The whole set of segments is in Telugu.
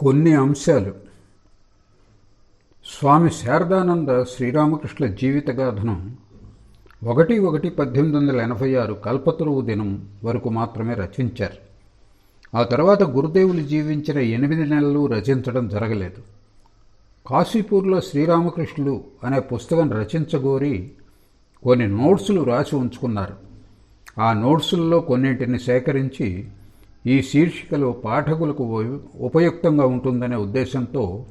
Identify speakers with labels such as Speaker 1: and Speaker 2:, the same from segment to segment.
Speaker 1: కొన్ని అంశాలు. స్వామి శారదానంద శ్రీరామకృష్ణ జీవితగాథను ఒకటి ఒకటి పద్దెనిమిది వందల ఎనభై ఆరు కల్పతరువు దినం వరకు మాత్రమే రచించారు. ఆ తర్వాత గురుదేవులు జీవించిన ఎనిమిది నెలలు రచించడం జరగలేదు. కాశీపూర్లో శ్రీరామకృష్ణులు అనే పుస్తకం రచించగోరి కొన్ని నోట్సులు రాసి ఉంచుకున్నారు. ఆ నోట్సుల్లో కొన్నింటిని సేకరించి ఈ శీర్షికలో పాఠకులకు ఉపయుక్తంగా ఉంటుందనే ఉద్దేశంతో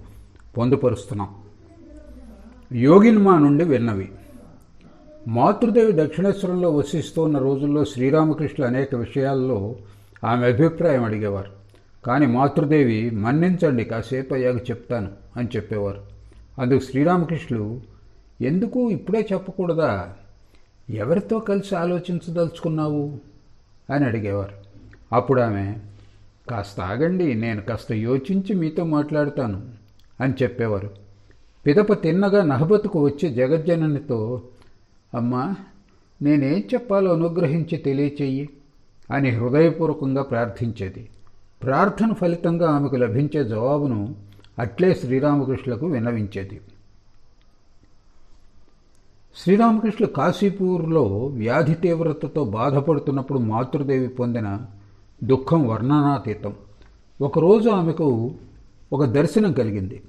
Speaker 1: పొందుపరుస్తున్నాం. యోగిన్మా నుండి విన్నవి. మాతృదేవి దక్షిణేశ్వరంలో వసిస్తున్న రోజుల్లో శ్రీరామకృష్ణులు అనేక విషయాల్లో ఆమె అభిప్రాయం అడిగేవారు. కానీ మాతృదేవి మన్నించండి కాసేపు అయ్యాక చెప్తాను అని చెప్పేవారు. అందుకు శ్రీరామకృష్ణులు ఎందుకు ఇప్పుడే చెప్పకూడదా? ఎవరితో కలిసి ఆలోచించదలుచుకున్నావు? అని అడిగేవారు. అప్పుడు ఆమె కాస్త ఆగండి నేను కాస్త యోచించి మీతో మాట్లాడతాను అని చెప్పేవారు. పిదప తిన్నగా నహబతుకు వచ్చే జగజ్జననితో అమ్మా నేనేం చెప్పాలో అనుగ్రహించి తెలియచేయి అని హృదయపూర్వకంగా ప్రార్థించేది. ప్రార్థన ఫలితంగా ఆమెకు లభించే జవాబును అట్లే శ్రీరామకృష్ణులకు విన్నవించేది. శ్రీరామకృష్ణుడు కాశీపూర్లో వ్యాధి తీవ్రతతో బాధపడుతున్నప్పుడు మాతృదేవి పొందిన దుఃఖం వర్ణనాతీతం. ఒకరోజు ఆమెకు ఒక దర్శనం కలిగింది.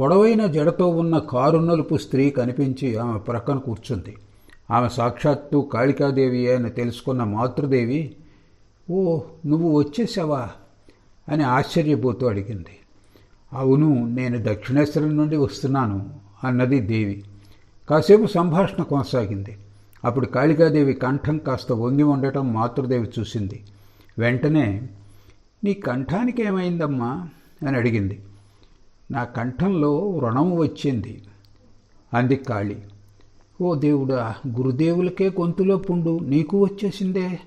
Speaker 1: పొడవైన జడతో ఉన్న కారు నలుపు స్త్రీ కనిపించి ఆమె ప్రక్కన కూర్చుంది. ఆమె సాక్షాత్తు కాళికాదేవి అని తెలుసుకున్న మాతృదేవి ఓ నువ్వు వచ్చేసావా? అని ఆశ్చర్యపోతూ అడిగింది. అవును నేను దక్షిణేశ్వరం నుండి వస్తున్నాను అన్నది దేవి. కాసేపు సంభాషణ కొనసాగింది. అప్పుడు కాళికాదేవి కంఠం కాస్త వంగి ఉండటం మాతృదేవి చూసింది. వెంటనే నీ కంఠానికి ఏమైందమ్మా? అని అడిగింది. నా కంఠంలో వ్రణం వచ్చింది. అంది కాళి. ఓ దేవుడా గురుదేవులకే గొంతులో పుండు నీకు వచ్చేసిందే?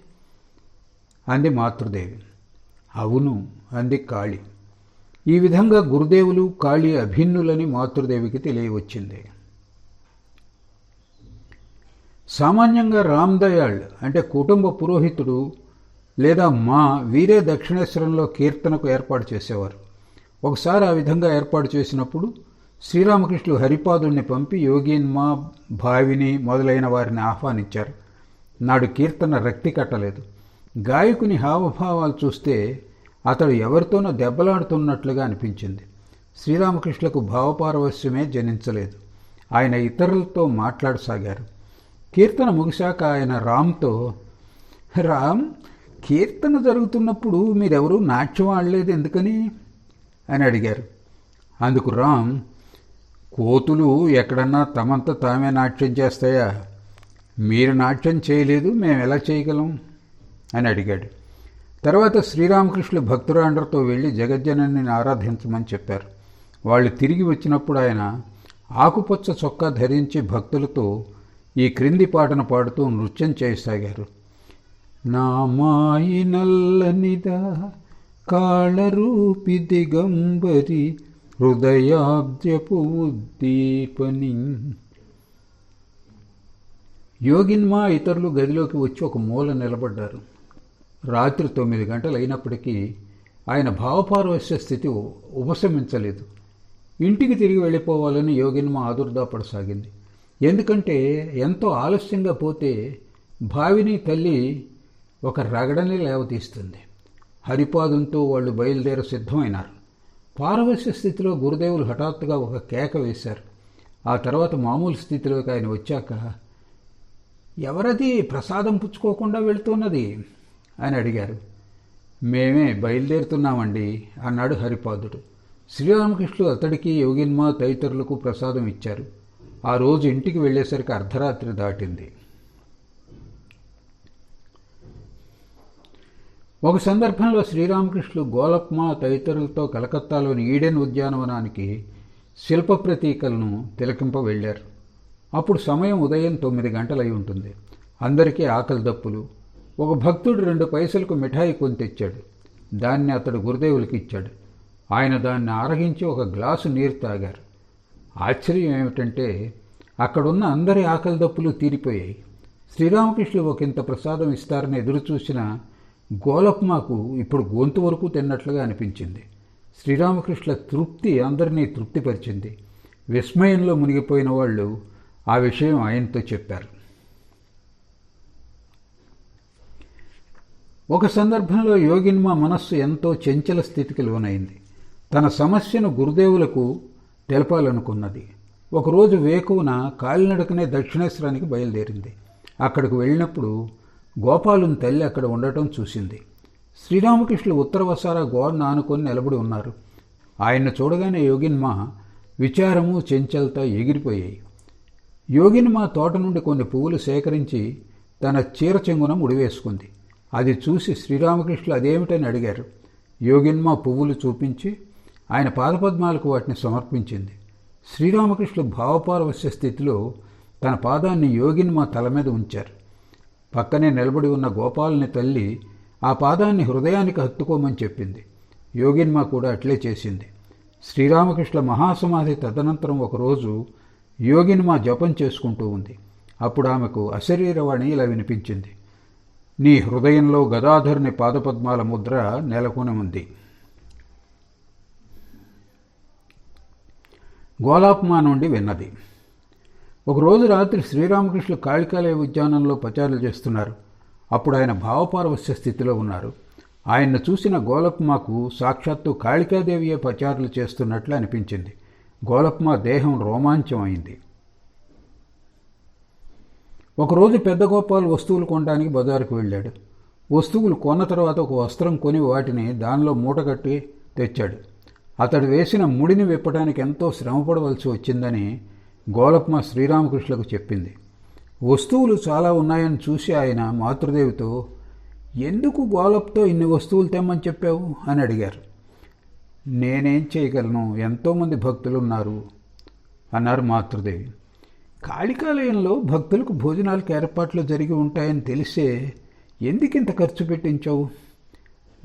Speaker 1: అంది మాతృదేవి. అవును అంది కాళి. ఈ విధంగా గురుదేవులు కాళి అభిన్నులని మాతృదేవికి తెలియవచ్చింది. సామాన్యంగా రామ్ దయాళ్ అంటే కుటుంబ పురోహితుడు లేదా మా వీరే దక్షిణేశ్వరంలో కీర్తనకు ఏర్పాటు చేసేవారు. ఒకసారి ఆ విధంగా ఏర్పాటు చేసినప్పుడు శ్రీరామకృష్ణులు హరిపాదుల్ని పంపి యోగిన్మా భావిని మొదలైన వారిని ఆహ్వానించారు. నాడు కీర్తన రక్తి కట్టలేదు. గాయకుని హావభావాలు చూస్తే అతడు ఎవరితోనో దెబ్బలాడుతున్నట్లుగా అనిపించింది. శ్రీరామకృష్ణులకు భావపారవస్యమే జనించలేదు. ఆయన ఇతరులతో మాట్లాడసాగారు. కీర్తన ముగిశాక ఆయన రామ్తో రామ్ కీర్తన జరుగుతున్నప్పుడు మీరెవరూ నాట్యం ఆడలేదు ఎందుకని? అని అడిగారు. అందుకు రామ్ కోతులు ఎక్కడన్నా తమంత తామే నాట్యం చేస్తాయా? మీరు నాట్యం చేయలేదు మేము ఎలా చేయగలం? అని అడిగాడు. తర్వాత శ్రీరామకృష్ణులు భక్తురాండ్రతో వెళ్ళి జగజ్జనని ఆరాధించమని చెప్పారు. వాళ్ళు తిరిగి వచ్చినప్పుడు ఆయన ఆకుపచ్చ చొక్కా ధరించి భక్తులతో ఈ క్రింది పాటను పాడుతూ నృత్యం చేయసాగారు. నా నల్లనిద కాళరూపి దిగంబరి హృదయాబ్జపు ఉద్దీపని యోగిన్మా ఇతరులు గదిలోకి వచ్చి ఒక మూల నిలబడ్డారు. రాత్రి తొమ్మిది గంటలు అయినప్పటికీ ఆయన భావపారవస్య స్థితి ఉపశమించలేదు. ఇంటికి తిరిగి వెళ్ళిపోవాలని యోగిన్మ ఆదుర్దాపడసాగింది. ఎందుకంటే ఎంతో ఆలస్యంగా పోతే భావిని తల్లి ఒక రగడని లేవతీస్తుంది హరిపాదంతో వాళ్ళు బయలుదేర సిద్ధమైనారు. పారవశ్య స్థితిలో గురుదేవులు హఠాత్తుగా ఒక కేక వేశారు. ఆ తర్వాత మామూలు స్థితిలోకి ఆయన వచ్చాక ఎవరది? ప్రసాదం పుచ్చుకోకుండా వెళుతున్నది? అని అడిగారు. మేమే బయలుదేరుతున్నామండి అన్నాడు హరిపాదుడు. శ్రీరామకృష్ణుడు అతడికి యోగిన్మా తదితరులకు ప్రసాదం ఇచ్చారు. ఆ రోజు ఇంటికి వెళ్ళేసరికి అర్ధరాత్రి దాటింది. ఒక సందర్భంలో శ్రీరామకృష్ణులు గోలప్మా తదితరులతో కలకత్తాలోని ఈడెన్ ఉద్యానవనానికి శిల్ప ప్రతీకలను తిలకింప వెళ్ళారు అప్పుడు సమయం ఉదయం తొమ్మిది గంటలై ఉంటుంది. అందరికీ ఆకలి దప్పులు. ఒక భక్తుడు రెండు పైసలకు మిఠాయి కొని తెచ్చాడు. దాన్ని అతడు గురుదేవులకి ఇచ్చాడు. ఆయన దాన్ని ఆరగించి ఒక గ్లాసు నీరు తాగారు. ఆశ్చర్యం ఏమిటంటే అక్కడున్న అందరి ఆకలి దప్పులు తీరిపోయాయి. శ్రీరామకృష్ణులు ఒకంత ప్రసాదం ఇస్తారని ఎదురుచూసిన గోలప్మాకు ఇప్పుడు గొంతు వరకు తిన్నట్లుగా అనిపించింది. శ్రీరామకృష్ణ తృప్తి అందరినీ తృప్తిపరిచింది. విస్మయంలో మునిగిపోయిన వాళ్ళు ఆ విషయం ఆయనతో చెప్పారు. ఒక సందర్భంలో యోగిన్మ మనస్సు ఎంతో చంచల స్థితికి లోనైంది. తన సమస్యను గురుదేవులకు తెలపాలనుకున్నది. ఒకరోజు వేకువన కాలినడకనే దక్షిణేశ్వరానికి బయలుదేరింది. అక్కడికి వెళ్ళినప్పుడు గోపాలుని తల్లి అక్కడ ఉండటం చూసింది. శ్రీరామకృష్ణులు ఉత్తరవసార గోడ గోడను ఆనుకొని నిలబడి ఉన్నారు. ఆయన్ను చూడగానే యోగిన్మా విచారము చెంచలతో ఎగిరిపోయాయి. యోగిన్మా తోట నుండి కొన్ని పువ్వులు సేకరించి తన చీర చెంగున ముడివేసుకుంది. అది చూసి శ్రీరామకృష్ణులు అదేమిటని అడిగారు. యోగిన్మా పువ్వులు చూపించి ఆయన పాదపద్మాలకు వాటిని సమర్పించింది. శ్రీరామకృష్ణులు భావపారవశ్య స్థితిలో తన పాదాన్ని యోగిన్మా తల మీద ఉంచారు. పక్కనే నిలబడి ఉన్న గోపాల్ని తల్లి ఆ పాదాన్ని హృదయానికి హత్తుకోమని చెప్పింది. యోగిన్మ కూడా అట్లే చేసింది. శ్రీరామకృష్ణ మహాసమాధి తదనంతరం ఒకరోజు యోగిన్మ జపం చేసుకుంటూ ఉంది. అప్పుడు ఆమెకు అశరీరవాణి ఇలా వినిపించింది. నీ హృదయంలో గదాధరుని పాదపద్మాల ముద్ర నెలకొని ఉంది. గోలాప్మా నుండి విన్నది. ఒకరోజు రాత్రి శ్రీరామకృష్ణులు కాళికాలయ ఉద్యానంలో ప్రచారాలు చేస్తున్నారు. అప్పుడు ఆయన భావపారవస్య స్థితిలో ఉన్నారు. ఆయన్ను చూసిన గోలప్మాకు సాక్షాత్తు కాళికాదేవియే ప్రచారాలు చేస్తున్నట్లు అనిపించింది. గోలప్మా దేహం రోమాంచమైంది. ఒకరోజు పెద్ద గోపాల్ వస్తువులు కొనడానికి బజారుకు వెళ్ళాడు. వస్తువులు కొన్న తర్వాత ఒక వస్త్రం కొని వాటిని దానిలో మూటగట్టి తెచ్చాడు. అతడు వేసిన ముడిని విప్పడానికి ఎంతో శ్రమపడవలసి వచ్చిందని గోలప్మ శ్రీరామకృష్ణులకు చెప్పింది. వస్తువులు చాలా ఉన్నాయని చూసి ఆయన మాతృదేవితో ఎందుకు గోలప్తో ఇన్ని వస్తువులు తెమ్మని చెప్పావు? అని అడిగారు. నేనేం చేయగలను? ఎంతోమంది భక్తులు ఉన్నారు అన్నారు మాతృదేవి. కాళికాలయంలో భక్తులకు భోజనాలకు ఏర్పాట్లు జరిగి ఉంటాయని తెలిసే ఎందుకింత ఖర్చు పెట్టించావు?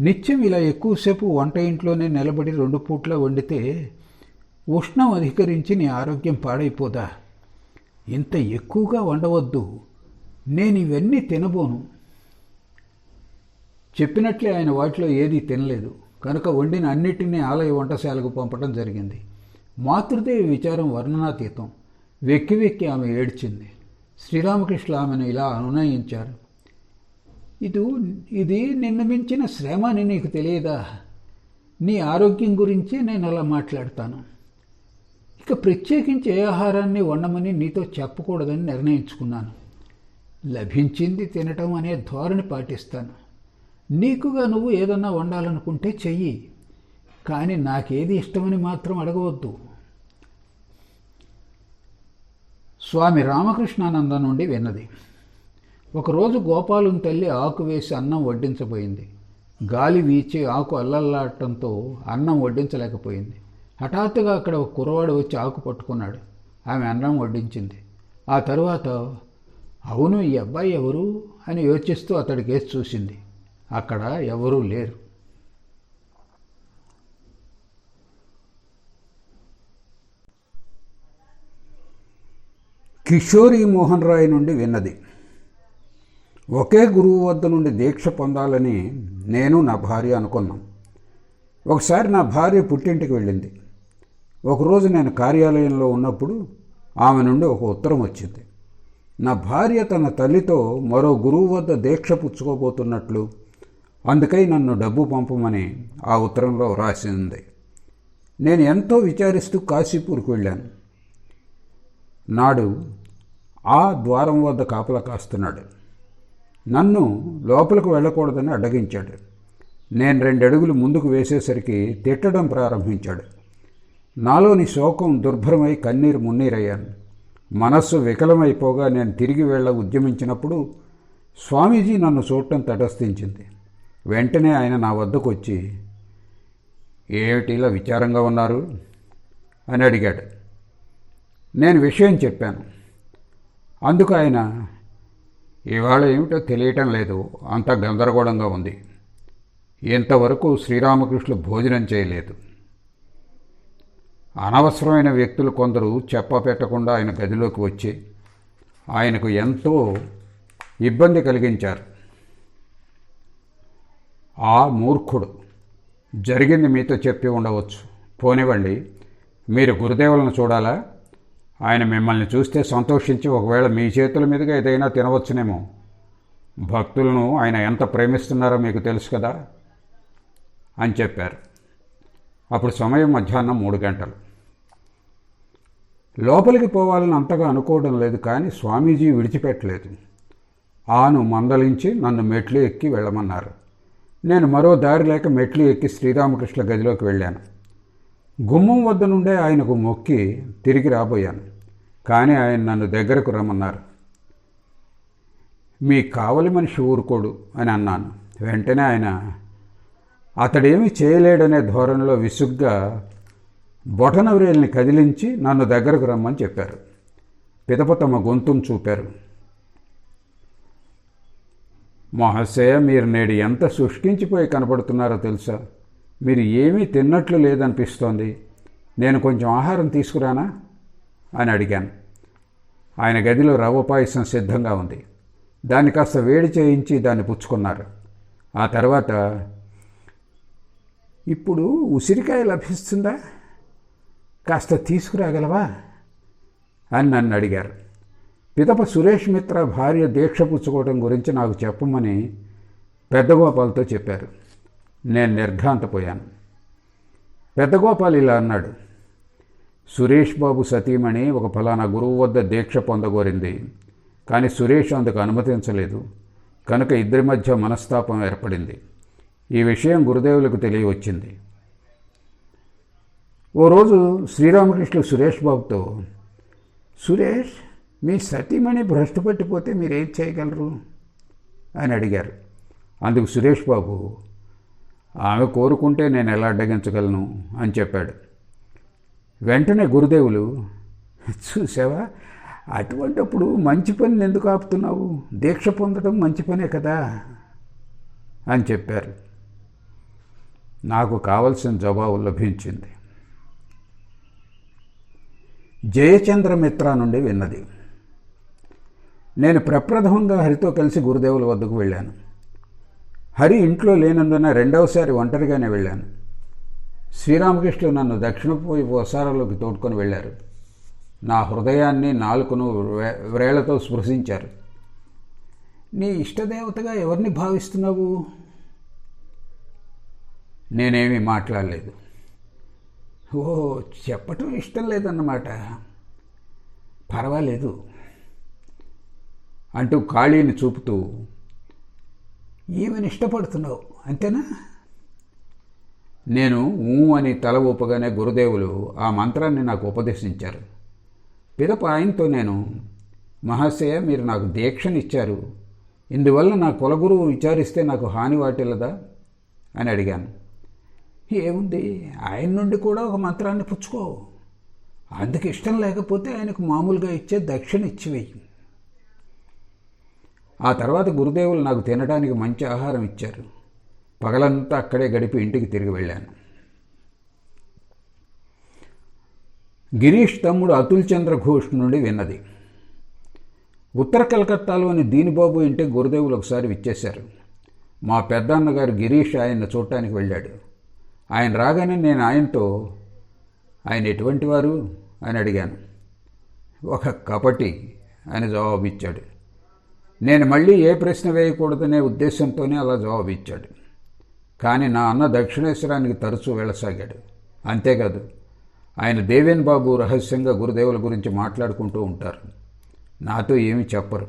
Speaker 1: నిత్యం ఇలా ఎక్కువసేపు వంట ఇంట్లోనే నిలబడి రెండు పూట్ల వండితే ఉష్ణం అధికరించి నీ ఆరోగ్యం పాడైపోదా? ఇంత ఎక్కువగా వండవద్దు. నేను ఇవన్నీ తినబోను. చెప్పినట్లే ఆయన వాటిలో ఏదీ తినలేదు. కనుక వండిన అన్నిటినీ ఆలయ వంటశాలకు పంపడం జరిగింది. మాతృదేవి విచారం వర్ణనాతీతం. వెక్కి వెక్కి ఆమె ఏడ్చింది. శ్రీరామకృష్ణ ఆమెను ఇలా అనునయించారు. ఇది ఇది నిన్ను మించిన శ్రమ అని నీకు తెలియదా? నీ ఆరోగ్యం గురించి నేను అలా మాట్లాడతాను. ఇక ప్రత్యేకించి ఏ ఆహారాన్ని వండమని నీతో చెప్పకూడదని నిర్ణయించుకున్నాను. లభించింది తినటం అనే ధోరణి పాటిస్తాను. నీకుగా నువ్వు ఏదన్నా వండాలనుకుంటే చెయ్యి. కానీ నాకేది ఇష్టమని మాత్రం అడగవద్దు. స్వామి రామకృష్ణానంద నుండి విన్నది. ఒకరోజు గోపాలం తల్లి ఆకు వేసి అన్నం వడ్డించబోయింది. గాలి వీచి ఆకు అల్లల్లాడటంతో అన్నం వడ్డించలేకపోయింది. హఠాత్తుగా అక్కడ ఒక కురవాడు వచ్చి ఆకు పట్టుకున్నాడు. ఆమె అన్నం వడ్డించింది. ఆ తరువాత అవును ఈ అబ్బాయి ఎవరు? అని యోచిస్తూ అతడి కేసు చూసింది. అక్కడ ఎవరూ లేరు. కిషోరి మోహన్ రాయ్ నుండి విన్నది. ఒకే గురువు వద్ద నుండి దీక్ష పొందాలని నేను నా భార్య అనుకున్నాం. ఒకసారి నా భార్య పుట్టింటికి వెళ్ళింది. ఒకరోజు నేను కార్యాలయంలో ఉన్నప్పుడు ఆమె నుండి ఒక ఉత్తరం వచ్చింది. నా భార్య తన తల్లితో మరో గురువు వద్ద దీక్ష పుచ్చుకోబోతున్నట్లు అందుకై నన్ను డబ్బు పంపమని ఆ ఉత్తరంలో రాసింది. నేను ఎంతో విచారిస్తూ కాశీపూర్కి వెళ్ళాను. నాడు ఆ ద్వారం వద్ద కాపలా కాస్తున్నాడు. నన్ను లోపలికి వెళ్ళకూడదని అడ్డగించాడు. నేను రెండు అడుగులు ముందుకు వేసేసరికి తిట్టడం ప్రారంభించాడు. నాలోని శోకం దుర్భరమై కన్నీరు మున్నీరయ్యాను. మనస్సు వికలమైపోగా నేను తిరిగి వెళ్ళ ఉద్యమించినప్పుడు స్వామీజీ నన్ను చూడటం తటస్థించింది. వెంటనే ఆయన నా వద్దకు వచ్చి ఏమిటి ఇలా విచారంగా ఉన్నారు? అని అడిగాడు. నేను విషయం చెప్పాను. అందుకు ఆయన ఇవాళ ఏమిటో తెలియటం లేదు. అంత గందరగోళంగా ఉంది. ఇంతవరకు శ్రీరామకృష్ణులు భోజనం చేయలేదు. అనవసరమైన వ్యక్తులు కొందరు చెప్పపెట్టకుండా ఆయన గదిలోకి వచ్చి ఆయనకు ఎంతో ఇబ్బంది కలిగించారు. ఆ మూర్ఖుడు జరిగింది మీతో చెప్పి ఉండవచ్చు. పోనివ్వండి మీరు గురుదేవులను చూడాలా? ఆయన మిమ్మల్ని చూస్తే సంతోషించి ఒకవేళ మీ చేతుల మీదుగా ఏదైనా తినవచ్చునేమో. భక్తులను ఆయన ఎంత ప్రేమిస్తున్నారో మీకు తెలుసు కదా అని చెప్పారు. అప్పుడు సమయం మధ్యాహ్నం మూడు గంటలు. లోపలికి పోవాలని అంతగా అనుకోవడం లేదు కానీ స్వామీజీ విడిచిపెట్టలేదు. ఆను మందలించి నన్ను మెట్లు ఎక్కి వెళ్ళమన్నారు. నేను మరో దారి లేక మెట్లు ఎక్కి శ్రీరామకృష్ణ గదిలోకి వెళ్ళాను. గుమ్మం వద్ద నుండే ఆయనకు మొక్కి తిరిగి రాబోయాను. కానీ ఆయన నన్ను దగ్గరకు రమ్మన్నారు. మీ కావలి మనిషి ఊరుకోడు అని అన్నాను. వెంటనే ఆయన అతడేమి చేయలేడనే ధోరణిలో విసుగ్గా బొటనవ్రేల్ని కదిలించి నన్ను దగ్గరకు రమ్మని చెప్పారు. పిదప తమ గొంతును చూపారు. మహాశయ మీరు నేడు ఎంత శుష్కించిపోయి కనపడుతున్నారో తెలుసా? మీరు ఏమీ తిన్నట్లు లేదనిపిస్తోంది. నేను కొంచెం ఆహారం తీసుకురానా? అని అడిగాను. ఆయన గదిలో రవ్వ పాయసం సిద్ధంగా ఉంది. దాన్ని కాస్త వేడి చేయించి దాన్ని పుచ్చుకున్నారు. ఆ తర్వాత ఇప్పుడు ఉసిరికాయ లభిస్తుందా? కాస్త తీసుకురాగలవా? అని నన్ను అడిగారు. పిదప సురేష్ మిత్ర భార్య దీక్ష పుచ్చుకోవడం గురించి నాకు చెప్పమని పెద్దగోపాల్తో చెప్పారు. నేను నిర్ఘాంతపోయాను. పెద్దగోపాల్ ఇలా అన్నాడు. సురేష్ బాబు సతీమణి ఒక ఫలానా గురువు వద్ద దీక్ష పొందగోరింది. కానీ సురేష్ అందుకు అనుమతించలేదు. కనుక ఇద్దరి మధ్య మనస్తాపం ఏర్పడింది. ఈ విషయం గురుదేవులకు తెలియవచ్చింది. ఓ రోజు శ్రీరామకృష్ణుడు సురేష్ బాబుతో సురేష్ మీ సతీమణి భ్రష్టు పట్టిపోతే మీరేం చేయగలరు? అని అడిగారు. అందుకు సురేష్ బాబు ఆమె కోరుకుంటే నేను ఎలా అడ్డగించగలను? అని చెప్పాడు. వెంటనే గురుదేవులు చూసావా అటువంటప్పుడు మంచి పని ఎందుకు ఆపుతున్నావు? దీక్ష పొందడం మంచి పనే కదా? అని చెప్పారు. నాకు కావలసిన జవాబు లభించింది. జయచంద్ర మిత్ర నుండి విన్నది. నేను ప్రప్రథమంగా హరితో కలిసి గురుదేవుల వద్దకు వెళ్ళాను. హరి ఇంట్లో లేనందున రెండవసారి ఒంటరిగానే వెళ్ళాను. శ్రీరామకృష్ణులు నన్ను దక్షిణపు వసారాలోకి తోడుకొని వెళ్ళారు. నా హృదయాన్ని నాలుకను వ్రేళ్ళతో స్పృశించారు. నీ ఇష్టదేవతగా ఎవరిని భావిస్తున్నావు? నేనేమీ మాట్లాడలేదు. ఓ చెప్పటం ఇష్టం లేదన్నమాట. పర్వాలేదు. అంటూ ఖాళీని చూపుతూ ఈమెను ఇష్టపడుతున్నావు? అంతేనా? నేను ఊ అని తల ఊపగానే గురుదేవులు ఆ మంత్రాన్ని నాకు ఉపదేశించారు. పిదప ఆయనతో నేను మహాశయ మీరు నాకు దీక్షనిచ్చారు. ఇందువల్ల నా కులగురువు విచారిస్తే నాకు హాని వాటిల్లదా? అని అడిగాను. ఏముంది? ఆయన నుండి కూడా ఒక మంత్రాన్ని పుచ్చుకో అందుకు ఇష్టం లేకపోతే ఆయనకు మామూలుగా ఇచ్చే దక్షిణ ఇచ్చివేయి. ఆ తర్వాత గురుదేవులు నాకు తినడానికి మంచి ఆహారం ఇచ్చారు. పగలంతా అక్కడే గడిపి ఇంటికి తిరిగి వెళ్ళాను. గిరీష్ తమ్ముడు అతుల్ చంద్ర ఘోష్ నుండి విన్నది. ఉత్తర కలకత్తాలోని దీనిబాబు ఇంటే గురుదేవులు ఒకసారి విచ్చేశారు. మా పెద్దన్నగారు గిరీష్ ఆయన్ని చూడటానికి వెళ్ళాడు. ఆయన రాగానే నేను ఆయనతో ఆయన ఎటువంటి వారు? అని అడిగాను. ఒక కపటి అని జవాబిచ్చాడు. నేను మళ్ళీ ఏ ప్రశ్న వేయకూడదనే ఉద్దేశంతోనే అలా జవాబిచ్చాడు. కానీ నా అన్న దక్షిణేశ్వరానికి తరచూ వెళ్ళసాగాడు. అంతేకాదు ఆయన దేవేన్ బాబు రహస్యంగా గురుదేవుల గురించి మాట్లాడుకుంటూ ఉంటారు. నాతో ఏమీ చెప్పరు.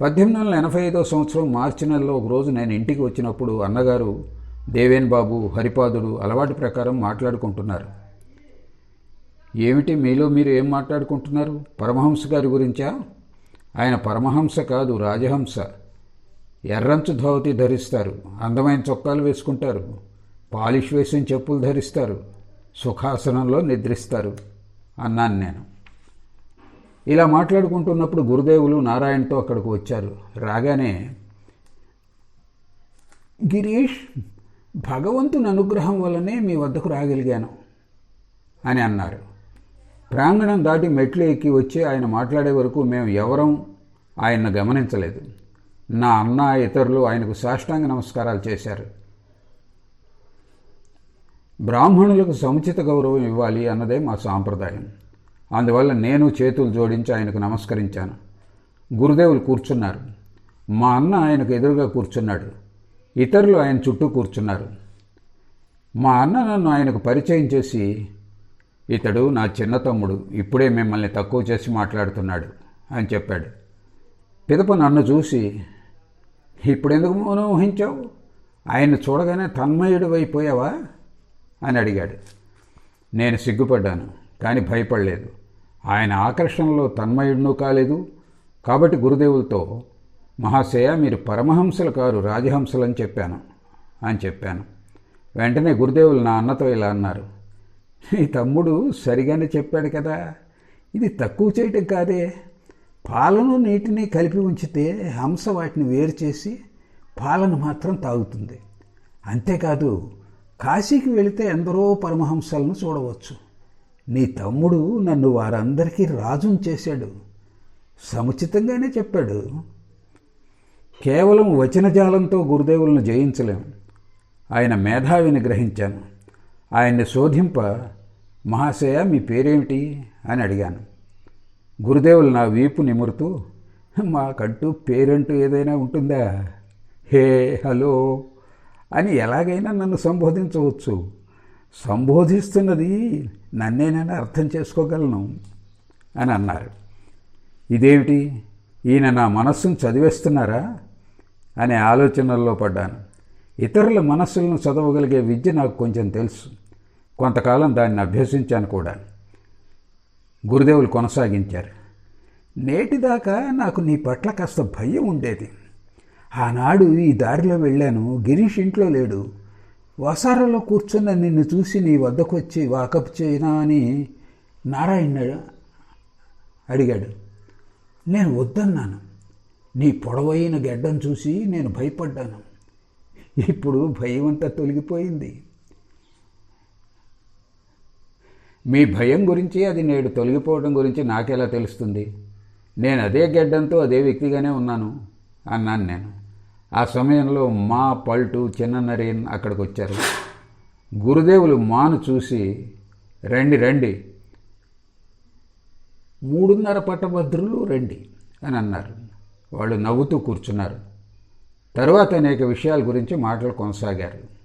Speaker 1: పద్దెనిమిది వందల ఎనభై ఐదో సంవత్సరం మార్చి నెలలో ఒక రోజు నేను ఇంటికి వచ్చినప్పుడు అన్నగారు దేవేన్ బాబు హరిపాదుడు అలవాటు ప్రకారం మాట్లాడుకుంటున్నారు. ఏమిటి మీలో మీరు ఏం మాట్లాడుకుంటున్నారు? పరమహంస గారి గురించా? ఆయన పరమహంస కాదు రాజహంస. ఎర్రంచు ధోవతి ధరిస్తారు అందమైన చొక్కాలు వేసుకుంటారు పాలిష్ వేసిన చెప్పులు ధరిస్తారు సుఖాసనంలో నిద్రిస్తారు అన్నాను నేను. ఇలా మాట్లాడుకుంటున్నప్పుడు గురుదేవులు నారాయణతో అక్కడికి వచ్చారు. రాగానే గిరీష్ భగవంతుని అనుగ్రహం వల్లనే మీ వద్దకు రాగలిగాను అని అన్నారు. ప్రాంగణం దాటి మెట్లు ఎక్కి వచ్చి ఆయన మాట్లాడే వరకు మేము ఎవరం ఆయన్ను గమనించలేదు. నా అన్న ఇతరులు ఆయనకు సాష్టాంగ నమస్కారాలు చేశారు. బ్రాహ్మణులకు సముచిత గౌరవం ఇవ్వాలి అన్నదే మా సాంప్రదాయం. అందువల్ల నేను చేతులు జోడించి ఆయనకు నమస్కరించాను. గురుదేవులు కూర్చున్నారు. మా అన్న ఆయనకు ఎదురుగా కూర్చున్నాడు. ఇతరులు ఆయన చుట్టూ కూర్చున్నారు. మా అన్న నన్ను ఆయనకు పరిచయం చేసి ఇతడు నా చిన్న తమ్ముడు ఇప్పుడే మిమ్మల్ని తక్కువ చేసి మాట్లాడుతున్నాడు అని చెప్పాడు. పిదప నన్ను చూసి ఇప్పుడెందుకు మౌనం ఊహించావు? ఆయన చూడగానే తన్మయుడు అయిపోయావా? అని అడిగాడు. నేను సిగ్గుపడ్డాను కానీ భయపడలేదు. ఆయన ఆకర్షణలో తన్మయుడును కాలేదు. కాబట్టి గురుదేవులతో మహాశయ మీరు పరమహంసలు కారు రాజహంసలని చెప్పాను. అని చెప్పాను. వెంటనే గురుదేవులు నా అన్నతో ఇలా అన్నారు. నీ తమ్ముడు సరిగానే చెప్పాడు కదా. ఇది తక్కువ చేయటం కాదే. పాలను నీటిని కలిపి ఉంచితే హంస వాటిని వేరు చేసి పాలను మాత్రం తాగుతుంది. అంతేకాదు కాశీకి వెళితే ఎందరో పరమహంసలను చూడవచ్చు. నీ తమ్ముడు నన్ను వారందరికీ రాజును చేశాడు. సముచితంగానే చెప్పాడు. కేవలం వచనజాలంతో గురుదేవులను జయించలేం. ఆయన మేధావిని గ్రహించాను. ఆయన్ని శోధింప మహాశయ మీ పేరేమిటి అని అడిగాను. గురుదేవులు నా వీపు నిమురుతూ మాకంటూ పేరంటూ ఏదైనా ఉంటుందా? హే హలో అని ఎలాగైనా నన్ను సంబోధించవచ్చు. సంబోధిస్తున్నది నన్నేనని అర్థం చేసుకోగలను అని అన్నారు. ఇదేమిటి? ఈయన నా మనస్సును చదివేస్తున్నారా? అనే ఆలోచనల్లో పడ్డాను. ఇతరుల మనస్సులను చదవగలిగే విద్య నాకు కొంచెం తెలుసు. కొంతకాలం దాన్ని అభ్యసించాను కూడా. గురుదేవులు కొనసాగించారు. నేటిదాకా నాకు నీ పట్ల కాస్త భయం ఉండేది. ఆనాడు ఈ దారిలో వెళ్ళాను. గిరీష్ ఇంట్లో లేడు. వసారలో కూర్చున్న నిన్ను చూసి నీ వద్దకు వచ్చి వాకప్ చేయనా అని నారాయణ అడిగాడు. నేను వద్దన్నాను. నీ పొడవైన గెడ్డం చూసి నేను భయపడ్డాను. ఇప్పుడు భయం అంతా తొలగిపోయింది. మీ భయం గురించి అది నేడు తొలగిపోవడం గురించి నాకెలా తెలుస్తుంది? నేను అదే గెడ్డంతో అదే వ్యక్తిగానే ఉన్నాను అన్నాను నేను. ఆ సమయంలో మా పల్టు చిన్న నరేన్ అక్కడికి వచ్చారు గురుదేవులు మాను చూసి రండి రండి. మూడున్నర పట్టభద్రులు రండి అని అన్నారు. వాళ్ళు నవ్వుతూ కూర్చున్నారు. తరువాత అనేక విషయాల గురించి మాటలు కొనసాగారు.